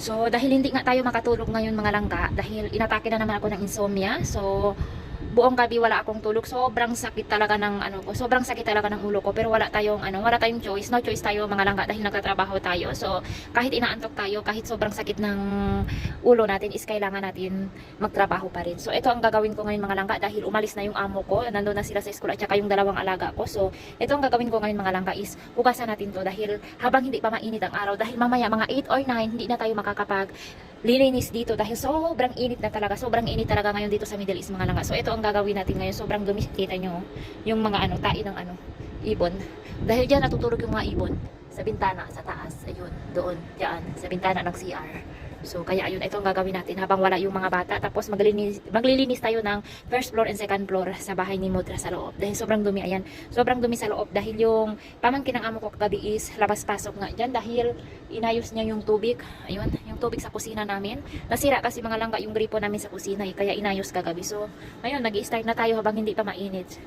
So, dahil hindi nga tayo makatulog ngayon mga langga, dahil inatake na naman ako ng insomnia. So, buong gabi wala akong tulog. Sobrang sakit talaga ng ano ko. Sobrang sakit talaga ng ulo ko. Pero wala tayong ano, wala tayong choice. No choice tayo mga langga dahil nagtatrabaho tayo. So, kahit inaantok tayo, kahit sobrang sakit ng ulo natin is kailangan natin magtrabaho pa rin. So, ito ang gagawin ko ngayon mga langga dahil umalis na yung amo ko. Nandun na sila sa school at saka yung dalawang alaga ko. So, ito ang gagawin ko ngayon mga langga is hugasan natin to dahil habang hindi pa mainit ang araw dahil mamaya mga 8 or 9 hindi na tayo makakapag lilinis dito dahil sobrang init na talaga. Sobrang init talaga ngayon dito sa Middle East mga langga. So ito ang gagawin natin ngayon. Sobrang dumi. Kita nyo yung mga ano, tain ng ano, ibon. Dahil dyan natutulog yung mga ibon sa bintana, sa taas. Ayun, doon, dyan, sa bintana ng CR. So, kaya ayun, ito ang gagawin natin habang wala yung mga bata. Tapos maglilinis, maglilinis tayo ng first floor and second floor sa bahay ni Mudra sa loob. Dahil sobrang dumi, ayan. Sobrang dumi sa loob dahil yung pamangkin ng amo ko kagabi is labas-pasok nga dyan dahil inayos niya yung tubig. Ayun, yung tubig sa kusina namin. Nasira kasi mga langga yung gripo namin sa kusina eh, kaya inayos kagabi. So, ayun, nag start na tayo habang hindi pa mainit.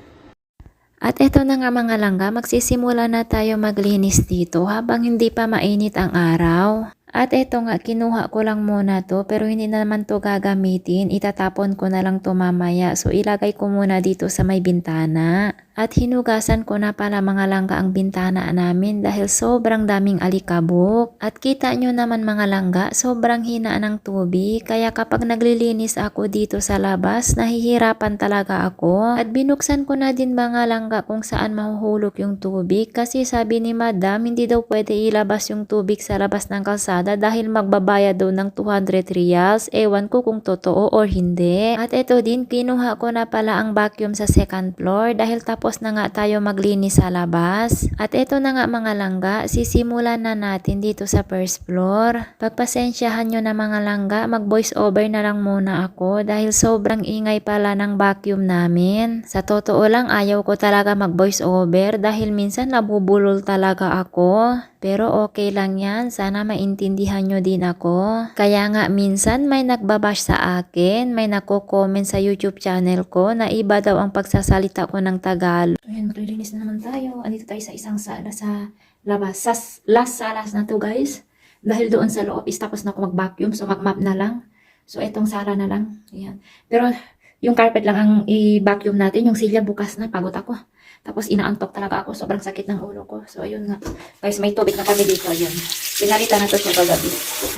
At eto na nga mga langga, magsisimula na tayo maglinis dito habang hindi pa mainit ang araw. At eto nga, kinuha ko lang muna to pero hindi na naman to gagamitin. Itatapon ko na lang to mamaya. So ilagay ko muna dito sa may bintana. At hinugasan ko na pala mga langga ang bintana namin dahil sobrang daming alikabok. At kita nyo naman mga langga, sobrang hina ng tubig. Kaya kapag naglilinis ako dito sa labas, nahihirapan talaga ako. At binuksan ko na din mga langga kung saan mahuhulog yung tubig. Kasi sabi ni madam, hindi daw pwede ilabas yung tubig sa labas ng kalsada dahil magbabayad daw ng 200 reals. Ewan ko kung totoo or hindi. At ito din, kinuha ko na pala ang vacuum sa second floor dahil tapos na nga tayo maglinis sa labas. At ito na nga mga langga, sisimulan na natin dito sa first floor. Pagpasensyahan nyo na mga langga, mag voice over na lang muna ako dahil sobrang ingay pala ng vacuum namin. Sa totoo lang, ayaw ko talaga mag voice over dahil minsan nabubulol talaga ako. Pero okay lang yan, sana maintindihan nyo din ako. Kaya nga minsan may nagbabash sa akin, may nako-comment sa YouTube channel ko na iba daw ang pagsasalita ko ng Tagalog. Ayan, maglilinis na naman tayo. Andito tayo sa isang sala sa labas. Sa last salas na to guys. Dahil doon sa loob is tapos na ako mag-vacuum. So mag-map na lang. So itong sala na lang. Ayan. Pero yung carpet lang ang i-vacuum natin. Yung silya bukas na. Pagod ako. Tapos inaantok talaga ako. Sobrang sakit ng ulo ko. So ayun nga. Guys, may tubig na kami dito. Ayun. Pinalitan na to siya kagabi.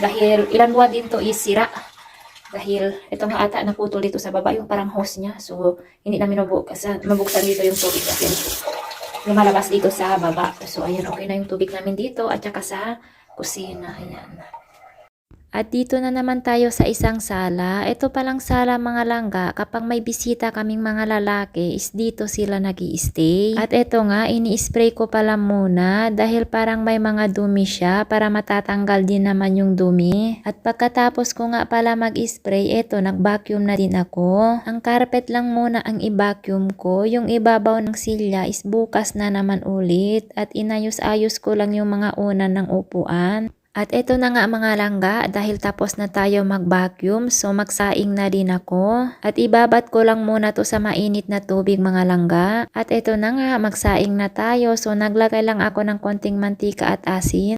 Dahil ilan buwan din to is sira. Dahil ito nga ata naputol dito sa baba yung parang hose niya. So hindi namin mabuksan, mabuksan dito yung tubig kasi lumalabas dito sa baba. So ayan, okay na yung tubig namin dito at saka sa kusina. Ayan. At dito na naman tayo sa isang sala. Ito palang sala mga langga, kapag may bisita kaming mga lalaki, is dito sila nag stay At ito nga, ini-spray ko pala muna dahil parang may mga dumi siya para matatanggal din naman yung dumi. At pagkatapos ko nga pala mag-spray, ito, nag-vacuum na din ako. Ang carpet lang muna ang i-vacuum ko. Yung ibabaw ng silya is bukas na naman ulit. At inayos-ayos ko lang yung mga unan ng upuan. At ito na nga mga langga, dahil tapos na tayo mag-vacuum, so magsaing na din ako. At ibabat ko lang muna to sa mainit na tubig mga langga. At ito na nga, magsaing na tayo, so naglagay lang ako ng konting mantika at asin.